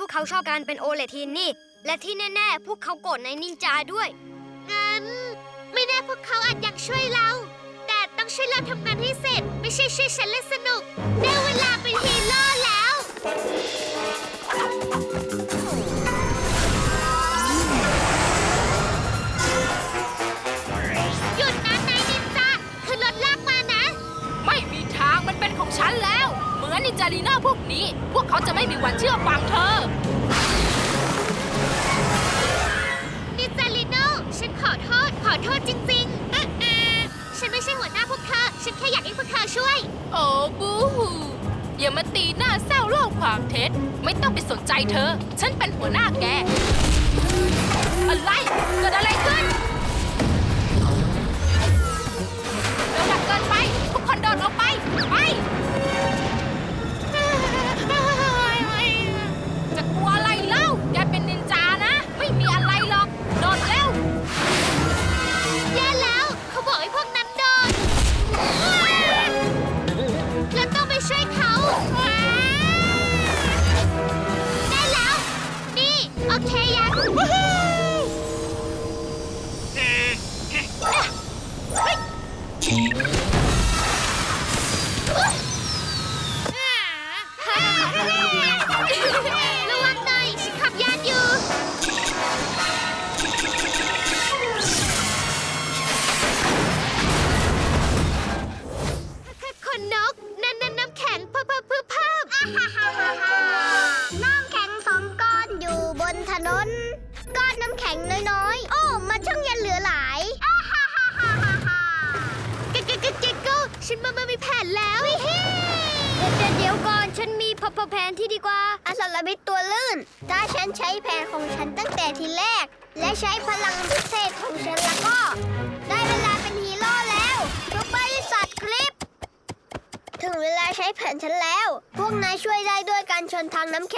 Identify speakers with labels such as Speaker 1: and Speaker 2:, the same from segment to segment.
Speaker 1: พวกเขา
Speaker 2: ชอบการเป็นโอเลทีนนี่ และที่แน่ ๆ พวกเขาโกรธในนินจาด้วย
Speaker 1: งั้น ไม่แน่พวกเขาอาจอยากช่วยเรา แต่ต้องช่วยเราทำงานให้เสร็จ ไม่ใช่ช่วยฉันเล่นสนุก ได้เวลาเป็นฮีโร่แล้ว หยุดนะนายนินจาคือรถลากมานะ
Speaker 3: ไม่มีทางมันเป็นของฉันแล้ว เหมือนนินจาลีน่าพวกนี้ พวกเขาจะไม่มีวันเชื่อฟังเธอ
Speaker 1: นินจาลิโนฉันขอโทษ ขอโทษจริงๆอะอะฉันไม่ใช่หัวหน้าพวกเธอ ฉันแค่อยากให้พวกเธอช่วย
Speaker 3: โอ้บูฮูอย่ามาตีหน้าเศร้าโลกความเท็จ ไม่ต้องไปสนใจเธอ ฉันเป็นหัวหน้าแก อะไรเกิดอะไรขึ้นเร็วดักเกินไป ทุกคนโดดออกไป ไป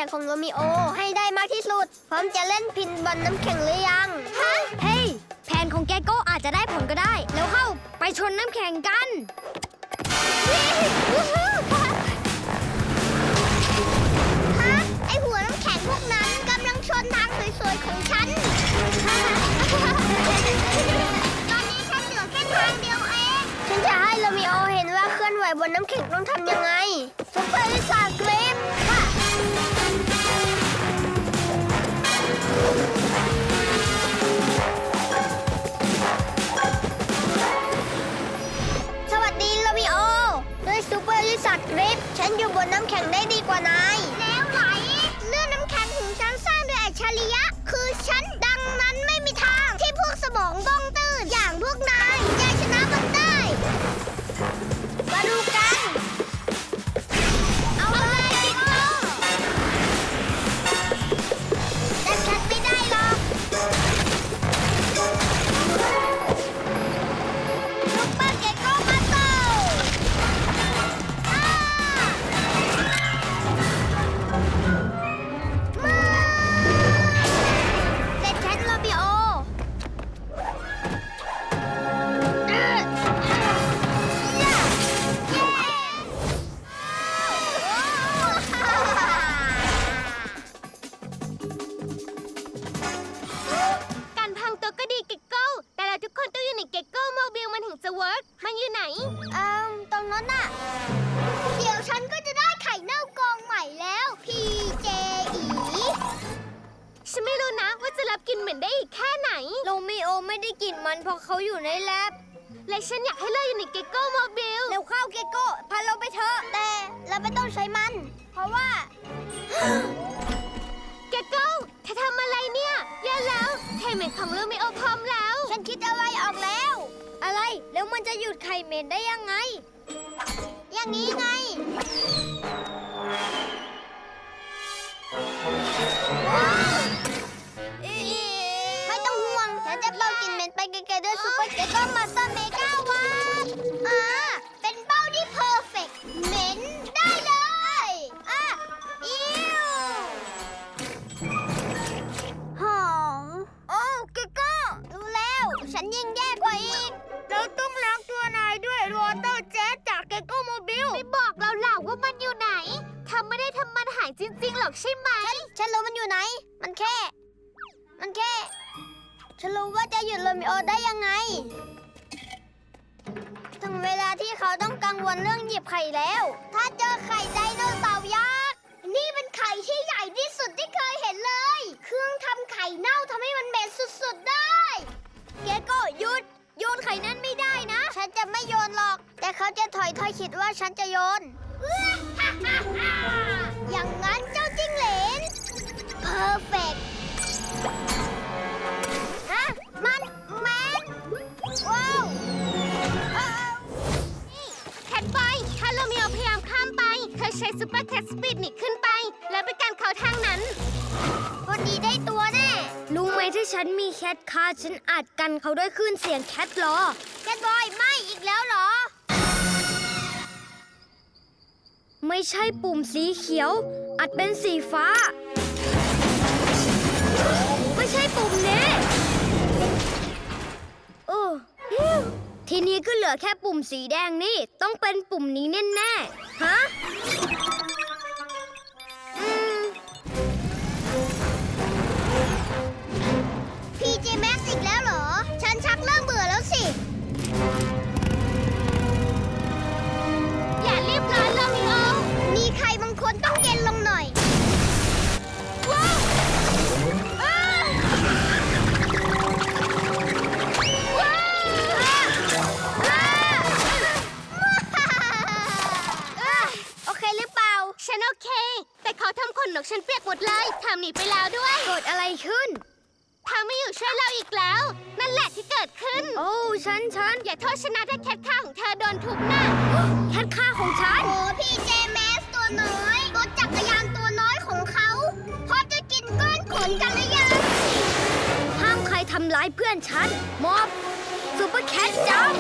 Speaker 1: ข็งของ
Speaker 4: โรมิโอให้ได้มากที่สุด พร้อมจะเล่นพินบอลน้ำแข็งหรือยัง ฮะ
Speaker 2: เฮ้ย แผนของแกโก้อาจจะได้ผลก็ได้ แล้วเข้าไปชนน้ำแข็งกัน
Speaker 4: ฮะ ไอหัวน้ำแข็งพวกนั้นกำลังชนทางสวยๆของฉัน ตอนนี้ฉันเหลือแค่ทางเดียวเอง ฉันจะให้โรมิโอเห็นว่าเคลื่อนไหวบนน้ำแข็งต้องทำยังไงซุปเปอร์ลิซ่าเกร ฉันอยู่บนน้ำแข็งได้ดีกว่านะ เพ
Speaker 1: ราะว่า
Speaker 4: เก็
Speaker 1: ก
Speaker 2: โก้เธ
Speaker 1: อทำอะไรเนี่ยแย่แล้วไข่เหม็นของโรมิโอพร้อมแล้ว
Speaker 4: ฉันคิดอะไรออกแล้ว
Speaker 2: อะไร แล้วมันจะหยุดไข่เหม็นได้ยังไง
Speaker 4: อย่างนี้ไง ไม่ต้องห่วง ฉันจะเป่ากลินเหม็นไปไกลๆด้วยซุปเปอร์เกโก้มาสเตอร์เมกาวันอ่าเป็นเป้าที่เพอร์เฟกต์เหม็น ฉันยิ่งแย่กว่าอีก เราต้องล้างตัวนายด้วยวอเตอร์เจ๊จากเกโกโม
Speaker 2: บิ
Speaker 4: ลไม
Speaker 1: ่บอกเรา
Speaker 4: หล่าว่ามันอยู่ไหนทำ
Speaker 1: ไม่ได้ทำมันหา
Speaker 4: ยจริงๆ
Speaker 1: หรอกใช่ไหม
Speaker 4: ฉันรู้มันอยู่ไหน มันแค่ มันแค่ ฉันรู้ว่าจะหยุดโรมิโอได้ยังไง ถึงเวลาที่เขาต้องกังวลเรื่องหยิบไข่แล้ว ถ้าเจอไข่ไดโนเสาร์ยักษ์ นี่เป็นไข่ที่ใหญ่ที่สุดที่เคยเห็นเลย เครื่องทำไข่เน่าทำให้มันเหม็นสุดๆได้
Speaker 2: เกโก้หยุด โยนไข่นั้นไม่ได้นะ
Speaker 4: ฉันจะไม่โยนหรอก แต่เขาจะถอยถอยคิดว่าฉันจะโยน อย่างนั้นเจ้าจิ้งเหลนเพอร์เฟกฮะ มันแมนว้าวเอ้า
Speaker 1: แคทบอยถ้าโรมิโอพยายามข้ามไป เธอใช้ซูเปอร์แคทสปีดหนีขึ้นไป แล้วไปการเขาทางนั้น
Speaker 4: พอดีได้ตัวแน่
Speaker 2: รู้ไหมถ้าฉันมีแคทคาร์ฉันอาจกันเขาด้วยคลื่นเสียงแคทลอ
Speaker 4: แคทบอยไม่อีกแล้วเหรอ
Speaker 2: ไม่ใช่ปุ่มสีเขียว อาจเป็นสีฟ้า ไม่ใช่ปุ่มนี้โอ้ทีนี้ก็เหลือแค่ปุ่มสีแดงนี่ ต้องเป็นปุ่มนี้แน่ๆฮะ อี
Speaker 4: กแล้วเหรอ ฉันชักเริ่มเบื่อแล้วสิ
Speaker 1: อย่ารีบร้อนโรมิโอ
Speaker 4: มีใครบางคนต้องเย็นลงหน่อย
Speaker 1: ว้าวอ้าว้าวอ้า
Speaker 4: โอเคหรือเปล่า
Speaker 1: ฉันโอเค แต่เขาทำขนนกฉันเปียกหมดเลยทำหนีไปแล้วด้วย
Speaker 2: เกิดอะไรขึ้น
Speaker 1: เธอไม่อยู่ช่วยเราอีกแล้ว นั่นแหละที่เกิดขึ้น
Speaker 2: โอ้ฉันฉัน
Speaker 1: อย่าโทษชนะถ้าแคทข้าของเธอโดนทุบหน้า
Speaker 2: แคทค่าของฉัน
Speaker 4: โอ้พี่เจแมสตัวน้อยรถจักรยานตัวน้อยของเขาพอจะกินก้อนขนกันหรือยัง
Speaker 2: ห้ามใครทำร้ายเพื่อนฉัน มอบซูเปอร์แคทจัม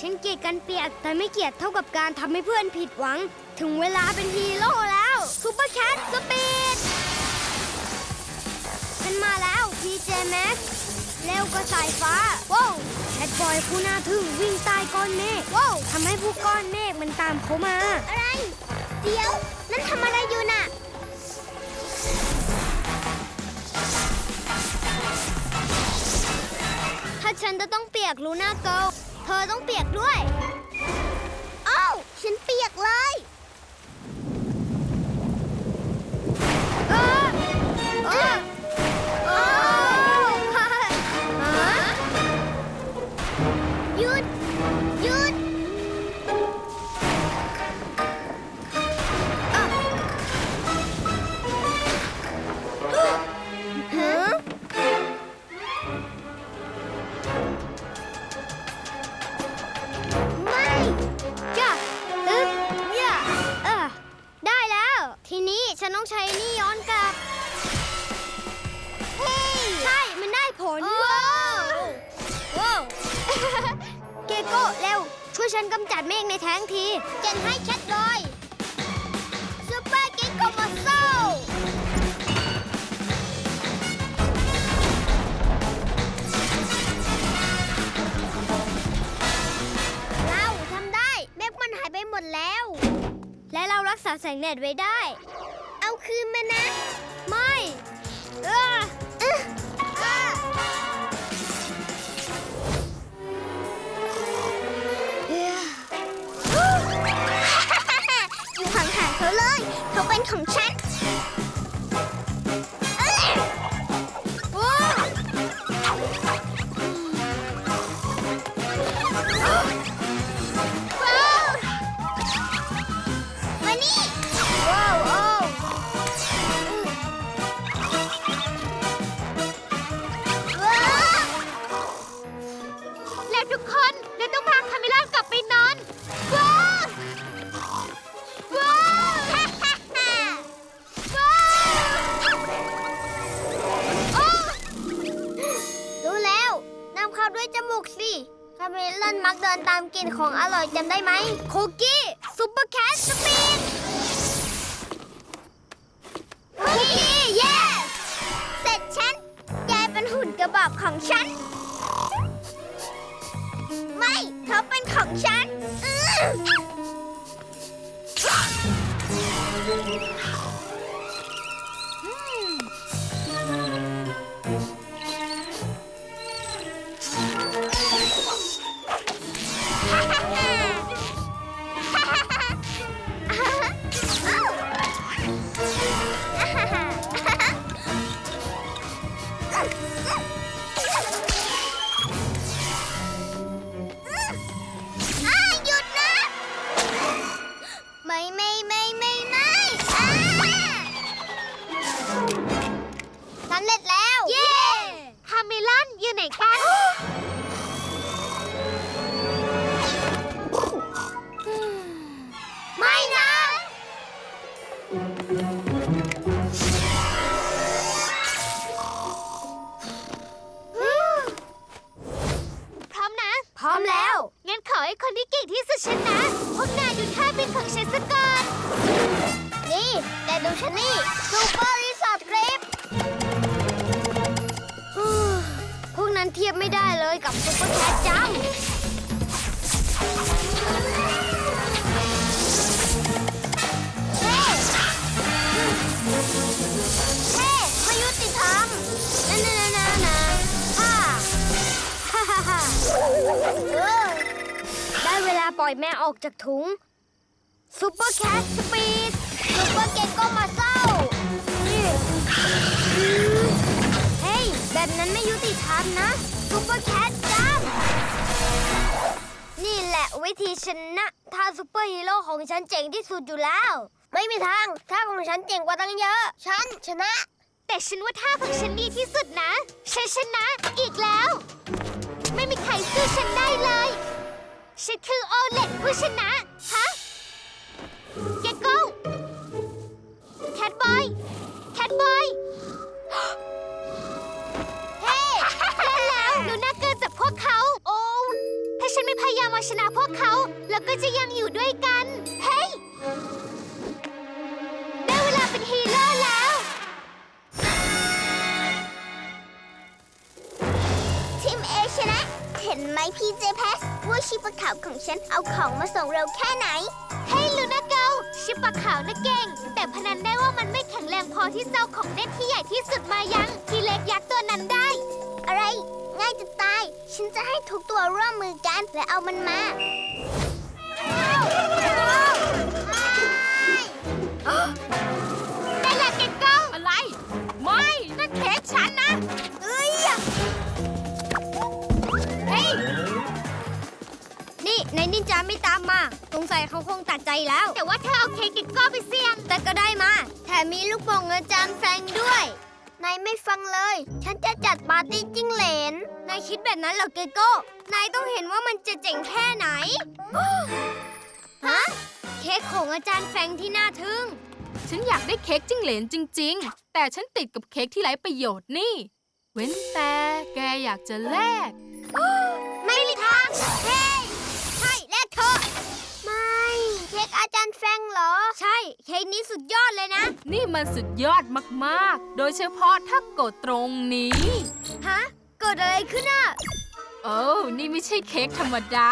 Speaker 4: ฉันเกลียดกันเปี
Speaker 2: ยก แต่ไม่เกลียดเท่ากับการทำให้เพื่อนผิดหวัง ถึงเวลาเป็นฮีโร่แล้วซูเปอร์แคทสปีดฉันมาแล้ว PJ Max เร็วกว่าสายฟ้าว้าวแคทบอยผู้น่าทึ่งวิ่งใต้ก้อนเมฆว้าวทำให้ผู้ก้อนเมฆมันตามเขามา
Speaker 4: อะไร เดี๋ยว นั่นทำอะไรอยู่น่ะ
Speaker 2: ถ้าฉันจะต้องเปียกลูน่าเกิล เธอต้องเปียกด้วย
Speaker 4: อ้าวฉันเปียกเลย
Speaker 2: เออเออ ฉันกำจัดเมฆในแท้งที
Speaker 4: เจนให้ชัดเลยซูเปอร์กิ๊กโกโมโซเราทำได้เมฆมันหายไปหมดแล้ว
Speaker 2: และเรารักษาแสงแดดไว้ได้
Speaker 4: เข Thank you. คนขอ
Speaker 1: ให้คนที่เก่งที่สุดชนะ พวกนายดูท่าบินของฉันสักก่อน
Speaker 4: นี่ แต่ดูฉันนี่ซูเปอร์รีสอร์ทกริป
Speaker 2: พวกนั้นเทียบไม่ได้เลยกับซุปเปอร์แคสจัม
Speaker 4: เฮ้เฮ้ไม่ยุติธรรม
Speaker 2: นานานานาฮ่าฮ่าฮ่าฮ่า ปล่อยแม่ออกจากถุงซุปเปอร์แคสสปีด
Speaker 4: ซูเปอร์เกงก็มาเศร้า
Speaker 2: เฮ้ย แบบนั้นไม่ยุติธรรมนะซุปเปอร์แคสจัมนี่แหละวิธีชนะถ้าซุปเปอร์ฮีโร่ของฉันเจ๋งที่สุดอยู่แล้ว
Speaker 4: ไม่มีทางถ้าของฉันเจ๋งกว่าตั้งเยอะ ฉันชนะ
Speaker 1: แต่ฉันว่าท่าของฉันดีที่สุดนะ ฉันชนะอีกแล้ว ไม่มีใครสู้ฉันได้เลย ฉันคือโอเล็ตผู้ชนะ ฮะเกโก้แคทบอย แคทบอย เฮ้เล่นแล้วหนูน่าเกินจากพวกเขา โอ้ถ้าฉันไม่พยายามเอาชนะพวกเขา เราก็จะยังอยู่ด้วยกัน เฮ้ย ได้เวลาเป็นฮีโร่แล้ว
Speaker 4: ทีมเอชนะ เห็นไหมพี่เจแพส ว่าชิปะขาวของฉันเอาของมาส่งเราแค่ไหน
Speaker 1: เฮ้ยลูน่าเกลชิปปะขาวนะเก่ง แต่พนันได้ว่ามันไม่แข็งแรงพอที่เจ้าของเล่นที่ใหญ่ที่สุดมายัง ที่เล็กยักษ์ตัวนั้นได้
Speaker 4: อะไร ง่ายจะตาย ฉันจะให้ทุกตัวร่วมมือกันและเอามันมา
Speaker 2: ใจแล้ว
Speaker 1: แต่ว่าเธอเอาเค้กเกโก้ไปเสี่ยง
Speaker 2: แต่ก็ได้มา แถมมีลูกโป่งอาจารย์แฟรงค์ด้วย
Speaker 4: นายไม่ฟังเลย ฉันจะจัดปาร์ตี้จิ้งเหลน
Speaker 2: นายคิดแบบนั้นเหรอเกโก้ นายต้องเห็นว่ามันจะเจ๋งแค่ไหน ฮะ เค้กของอาจารย์แฟรงค์ที่น่าทึ่ง
Speaker 3: ฉันอยากได้เค้กจิ้งเหลนจริง ๆ แต่ฉันติดกับเค้กที่ไร้ประโยชน์นี่ เว้นแต่แกอยากจะแลก
Speaker 4: ไม่มีทางเฮ้ยใช่แลกเถอะไม่ เค้ก อาจารย์แฟงเหรอ
Speaker 2: ใช่เค้กนี้สุดยอดเลยนะ
Speaker 3: นี่มันสุดยอดมากๆ โดยเฉพาะถ้ากดตรงนี้
Speaker 2: ฮะ เกิดอะไรขึ้นอะ
Speaker 3: โอ้วนี่ไม่ใช่เค้กธรรมดา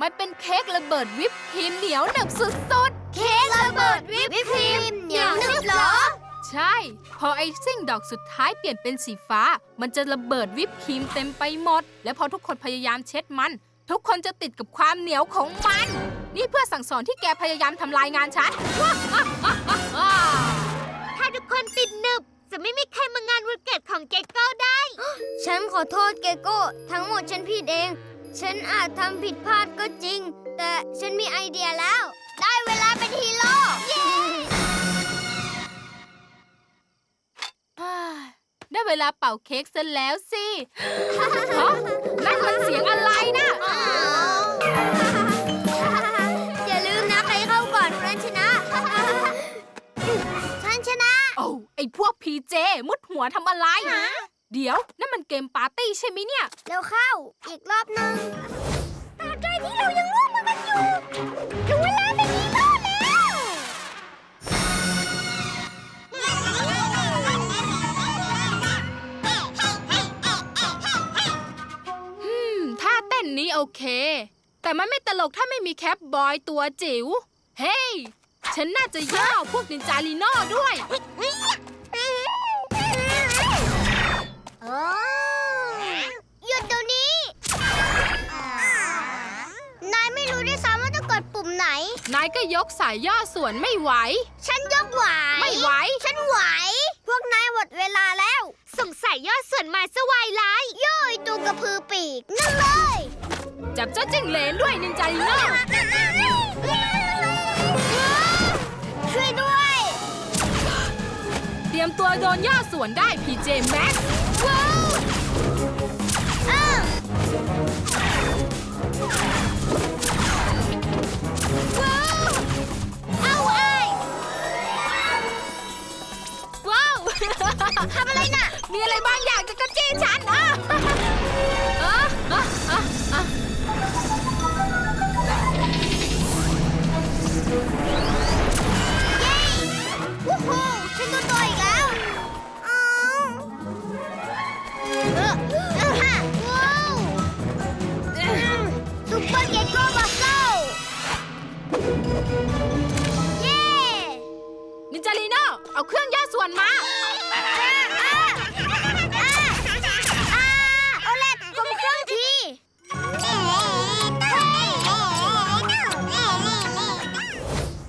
Speaker 3: มันเป็นเค้กระเบิดวิปครีมเหนียวหนึบสุด
Speaker 2: เค้กระเบิดวิปครีมเหนียวหนึบเหรอ
Speaker 3: ๆใช่ พอไอซิ่งดอกสุดท้ายเปลี่ยนเป็นสีฟ้า มันจะระเบิดวิปครีมเต็มไปหมด และพอทุกคนพยายามเช็ดมัน ทุกคนจะติดกับความเหนียวของมัน นี่เพื่อสั่งสอนที่แกพยายามทำลายงานฉัน
Speaker 1: ถ้าทุกคนติดหนึบ จะไม่มีใครมางานวันเกิดของเกโก้ได้
Speaker 2: ฉันขอโทษเกโก้ ทั้งหมดฉันผิดเอง ฉันอาจทำผิดพลาดก็จริง แต่ฉันมีไอเดียแล้ว
Speaker 4: ได้เวลาเป็นฮีโร่เย้
Speaker 3: ได้เวลาเป่าเค้กซะแล้วสิ ฮะนั่นมันเสียงอะไรนะ
Speaker 2: อย่า อ้
Speaker 3: วไอพวกพีเจ มุดหัวทำอะไรเดี๋ยวนั่นมันเกมปาร์ตี้ใช่ไหมเนี่ย
Speaker 2: เร็วเข้า อีกรอบหนึ่งตราบใดที่เรายังร่วมมือกันอยู่ถึงเวลาเป็นฮีโร่แล้ว
Speaker 3: อืมท่าเต้นนี้โอเค แต่มันไม่ตลกถ้าไม่มีแคปบอยตัวจิ๋ว เฮ้ย ฉันน่าจะย่อพวกนินจาลีโน่ด้วย
Speaker 4: โอ้หยุดเดี๋ยวนี้ นายไม่รู้ด้วยซ้ำว่าต้องกดปุ่มไหน
Speaker 3: นายก็ยกสายย่อส่วนไม่ไหว
Speaker 4: ฉันยกไหว
Speaker 3: ไม่ไหว
Speaker 4: ฉันไหว พวกนายหมดเวลาแล้ว
Speaker 1: สงสัยยอดส่วนมาสวายร้าย
Speaker 4: โย่อยตูกระพือปีก นั่นเลย
Speaker 3: จับเจ้าจิ้งเหลนด้วยนินจาลีโน่
Speaker 4: ช่วยด้วย
Speaker 3: เตรียมตัวโดนย่อส่วนได้พีเจแม็ก
Speaker 4: ว้าวอ้าว้าวเอาไอ้
Speaker 3: ว้าว
Speaker 4: ทำอะไรน่ะ
Speaker 3: มีอะไรบางอย่างจะกระจี้ฉันอะ
Speaker 4: เย้นิ
Speaker 3: นจาลีโน่เอาเครื่องย่อส่วนมา
Speaker 4: อ่าอ่าอ่าอ่าโอเล็กกลมเครื่องที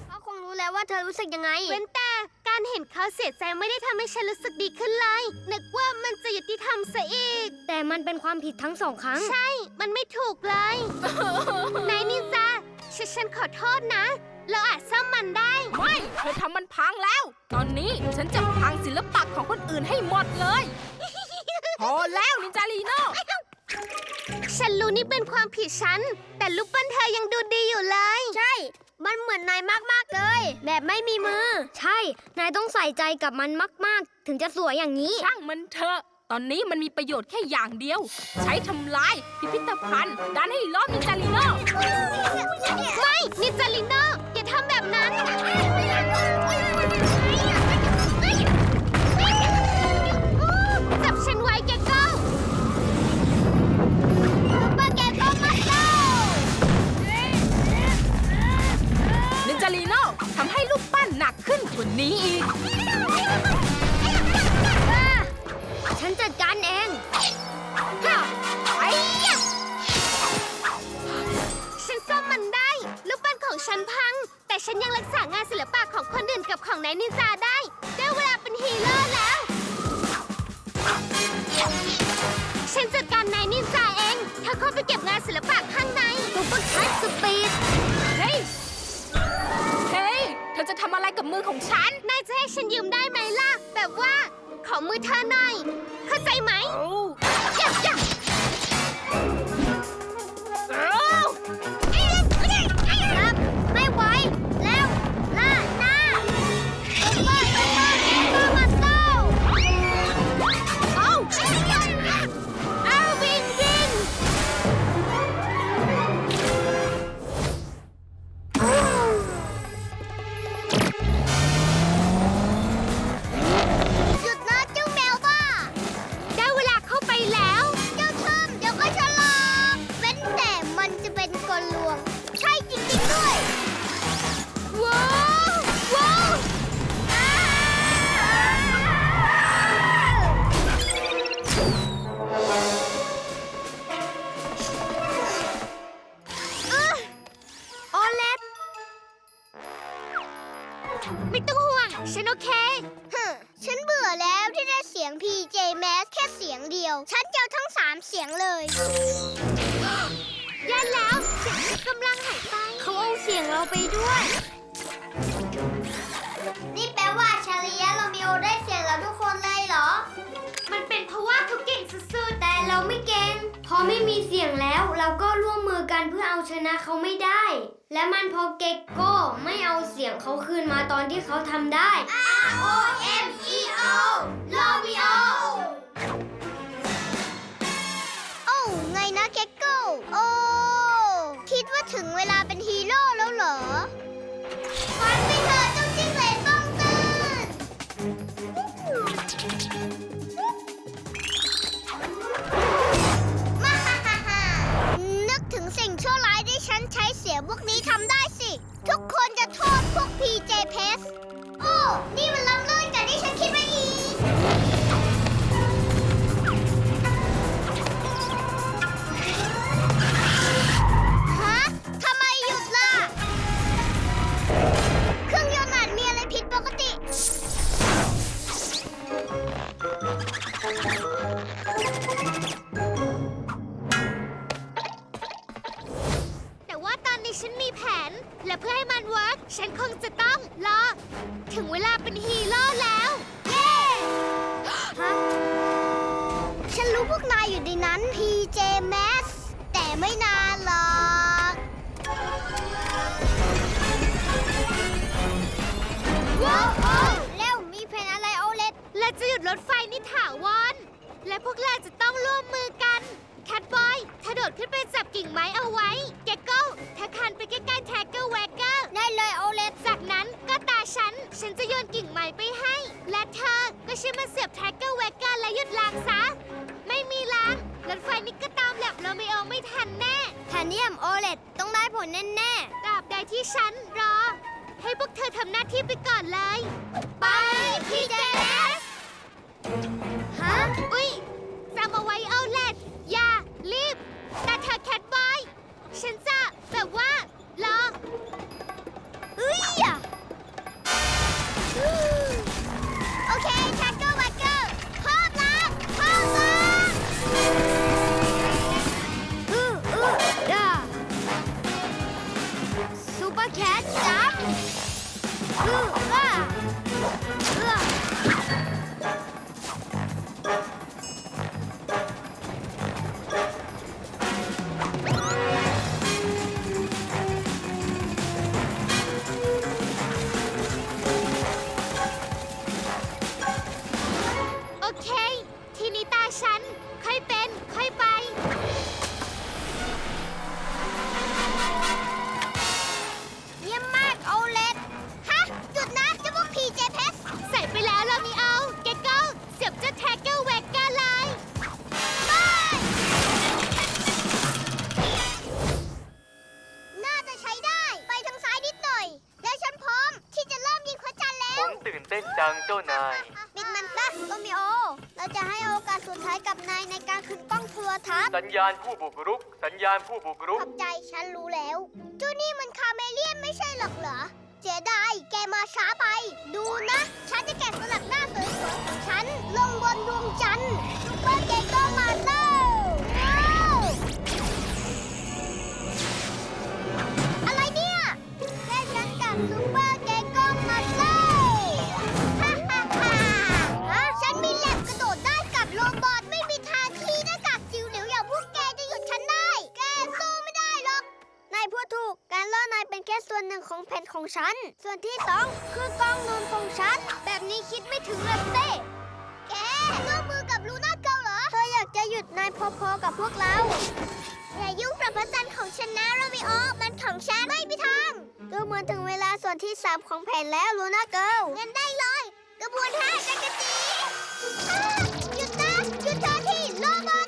Speaker 4: เขาคงรู้แล้วว่าเธอรู้สึกยังไง
Speaker 1: เว้นแต่การเห็นเขาเสียใจไม่ได้ทำให้ฉันรู้สึกดีขึ้นเลย นึกว่ามันจะยุติธรรมซะอีก
Speaker 2: แต่มันเป็นความผิดทั้งสองครั้ง
Speaker 1: ใช่ มันไม่ถูกเลย นายนินจา ฉันฉันขอโทษนะ เราอาจซ่อมมันได้
Speaker 3: ไม่เธอทำมันพังแล้ว ตอนนี้ฉันจะพังศิลปะของคนอื่นให้หมดเลย พอแล้วนินจาลีโน่
Speaker 1: ฉันรู้นี่เป็นความผิดฉัน แต่ลูกปั้นเธอยังดูดีอยู่เลย
Speaker 2: ใช่ มันเหมือนนายมากๆเลย แบบไม่มีมือ ใช่ นายต้องใส่ใจกับมันมาก ๆ ถึงจะสวยอย่างนี้
Speaker 3: ช่างมันเถอะ ตอนนี้มันมีประโยชน์แค่อย่างเดียว ใช้ทำลายพิพิธภัณฑ์ดันให้ล้อมนินจาลีโน่
Speaker 1: ไม่ นินจลิน่า ไป
Speaker 2: ด้
Speaker 1: วย นี่แปลว่า
Speaker 4: ชา
Speaker 2: ลี
Speaker 4: ยะโรมีโอได้เสียงแล้วทุกคนเลยเหรอ
Speaker 1: มันเป็นเพราะว่าเขาเก่งสุดๆ
Speaker 2: แต่เราไม่เก่ง พอไม่มีเสียงแล้วเราก็ร่วมมือกันเพื่อเอาชนะเขาไม่ได้ และมันพอเก็กโก้ไม่เอาเสียงเขาคืนมาตอนที่เขาทำได้
Speaker 4: R O M E O Romeo อโอ้ไงนะเก็กโก้โอ้คิดว่าถึงเวลา ยพวกนี้ทำได้สิ ทุกคนจะโทษพวก PJ p e s โอ้ นี่มันล้ำเลิศกว่าที่ฉันคิดไว้ ยนกิ่
Speaker 1: ง
Speaker 4: ไม้ไป
Speaker 1: ให้ และเธอก็ช่วยมาเสียบแท็กเกอร์แวกเกอร์และหยุดลางซะ ไม่มีลางรถไฟนี่ก็ตามแลบโรมิโอไม่ทันแน่
Speaker 4: แทนเนียมโอเล็ตต้องได้ผลแน่
Speaker 1: ตราบใดที่ฉันรอ ให้พวกเธอทำหน้าที่ไปก่อนเลย
Speaker 4: ๆไป PJ Masks ฮะ
Speaker 1: อุ๊ยจำเอาไว้เอาเล็ดอย่ารีบ แต่เธอแคทบอย ฉันจะแบบว่า รอ
Speaker 4: เฮ้ยอะ โอเคทักเกอร์แวกเกอร์พร้อมแล้วพร้อมแล้วอืออือดาซูเปอร์แคทจับอือา
Speaker 5: ณผู้บุกรุก
Speaker 4: ขอบใจฉันรู้แล้วเจ้านี่มันคาเมเลียนไม่ใช่หรอกเหรอ เจไดายแกมาช้าไป ดูนะ ฉันจะแกะสลัก ส่วนที่สามของแผนแล้วลูน่าเกลงั้นได้เลย กระบวนท่าจักรจีอ่าหยุดนะหยุดเธอที่โรบอท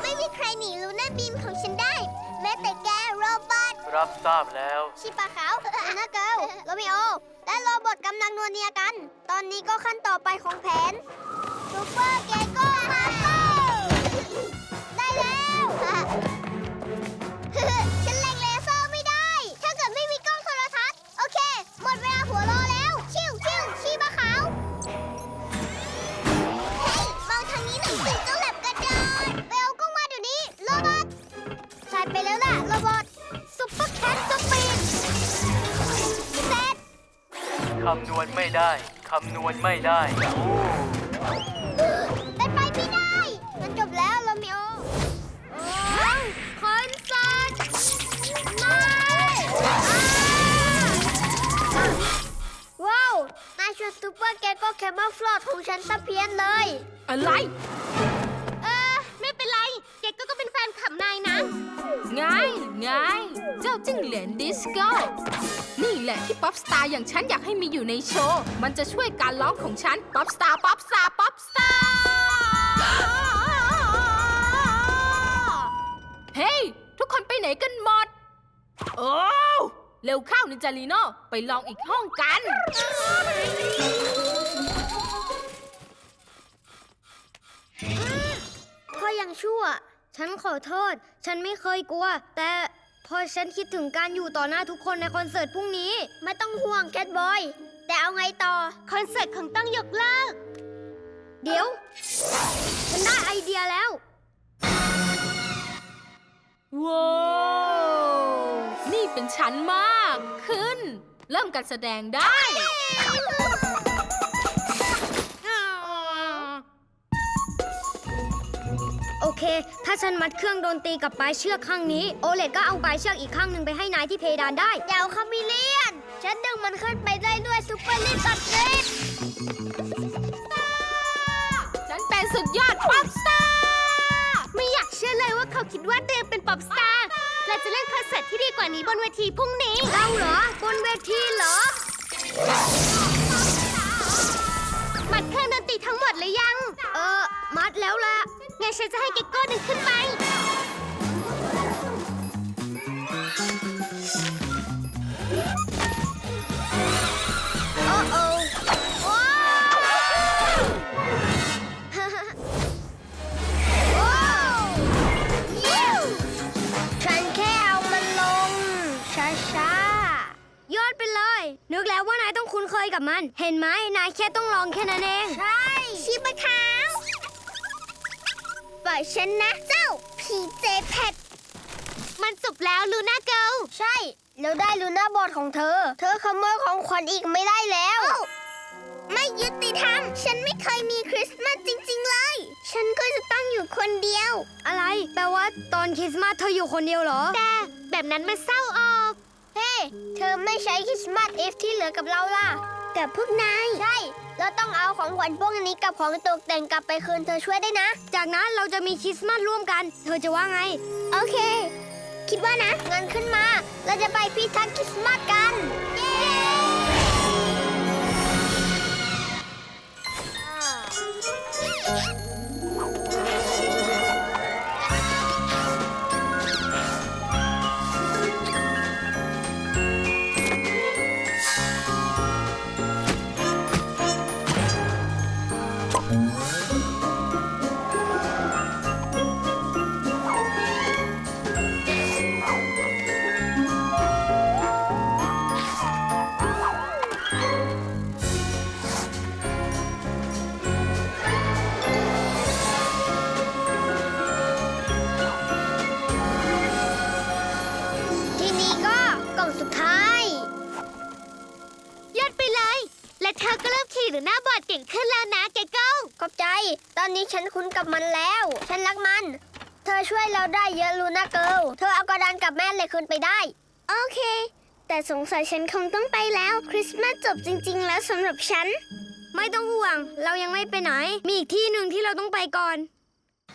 Speaker 4: ไม่มีใครหนีลูน่าบีมของฉันได้ แม้แต่แกโรบอท
Speaker 5: รับทราบแล้ว
Speaker 4: ชิปะขาวลูน่าเกิลโรมิโอ และโรบอทกำลังนัวเนียกัน ตอนนี้ก็ขั้นต่อไปของแผนซูเปอร์เกโก้ฮันเตอร์ได้แล้ว คำ
Speaker 5: นวณไม่ได้ คำนวณไม่ได้
Speaker 4: เป็นไปไม่ได้ มันจบแล้วโรมิโอคอนเสิร์ตไม่ว้าว นายชวนซูเปอร์แกก็แคมเมอร์ฟลอดของฉันตะเพียนเลย
Speaker 3: อะไร จิ้งเหลนดิสโก้ นี่แหละที่ป๊อปสตาร์อย่างฉันอยากให้มีอยู่ในโชว์ มันจะช่วยการร้องของฉัน ป๊อปสตาร์ป๊อปสตาร์ป๊อปสตาร์เฮ้ย ทุกคนไปไหนกันหมด โอ้วเร็วเข้านินจาลีโน่ไปลองอีกห้องกัน
Speaker 2: ก็ยังชั่ว ฉันขอโทษ ฉันไม่เคยกลัว แต่พอฉันคิดถึงการอยู่ต่อหน้าทุกคนในคอนเสิร์ตพรุ่งนี้
Speaker 4: ไม่ต้องห่วงแคทบอย แต่เอาไงต่อ
Speaker 1: คอนเสิร์ตคงต้องยกเลิก
Speaker 2: เดี๋ยว ฉันได้ไอเดียแล้ว
Speaker 3: ว้าว นี่เป็นชั้นมาก ขึ้น เริ่มการแสดงได้
Speaker 2: เค ถ้าฉันมัดเครื่องดนตรีกับปลายเชือกข้างนี้ โอเลตก็เอาปลายเชือกอีกข้างหนึ่งไปให้นายที่เพดานได้
Speaker 4: เดี๋ยวคามิเลียน ฉันดึงมันขึ้นไปได้ด้วยซุปเปอร์ลิปตัดเล็บ
Speaker 3: ฉันเป็นสุดยอดป๊อปสตาร์
Speaker 1: ไม่อยากเชื่อเลยว่าเขาคิดว่าตัวเองเป็นป๊อปสตาร์เราจะเล่นคอนเสิร์ตที่ดีกว่านี้บนเวทีพรุ่งนี้
Speaker 2: เราเหรอ บนเวทีเหรอ
Speaker 1: มัดเครื่องดนตรีทั้งหมดหรือยัง
Speaker 2: เออ มัดแล้วล่ะ
Speaker 1: งั้นฉันจะให้เก็กโก้ดึงขึ้นไป
Speaker 4: โอ้โอ้ว้าวว้าวยิ้วฉันแค่เอามันลง ช้าย
Speaker 2: อดไปเลย นึกแล้วว่านายต้องคุ้นเคยกับมัน เห็นไหมนายแค่ต้องลองแค่นั้นเอง
Speaker 4: ๆใช่ ชิบะขาว ปล่อยฉันนะ เจ้าพีเจแพท
Speaker 1: มันจบแล้วลูน่าเกิล
Speaker 4: ใช่ แล้วได้ลูน่าบอร์ดของเธอ เธอขโมยของขวัญอีกไม่ได้แล้ว ไม่ยุติธรรม ฉันไม่เคยมีคริสต์มาสจริง ๆ เลย ฉันก็จะต้องอยู่คนเดียว
Speaker 2: อะไร แปลว่าตอนคริสต์มาสเธออยู่คนเดียวเหรอ
Speaker 1: แต่แบบนั้นมันเศร้าออก
Speaker 4: เฮ้ เธอไม่ใช้คริสต์มาสเอฟที่เหลือกับเราล่ะ กับพวกนาย ใช่ เราต้องเอาของขวัญพวกนี้กับของตกแต่งกลับไปคืนเธอช่วยได้นะ
Speaker 2: จากนั้นเราจะมีคริสต์มาสร่วมกัน เธอจะว่าไง
Speaker 4: โอเค คิดว่านะเงินขึ้นมา เราจะไปพิทักษ์คริสต์มาสกัน เย้ งสัยฉันคงต้องไปแล้ว คริสต์มาสจบจริง ๆ แล้วสำหรับฉัน
Speaker 2: ไม่ต้องห่วง เรายังไม่ไปไหน มีอีกที่หนึ่งที่เราต้องไปก่อน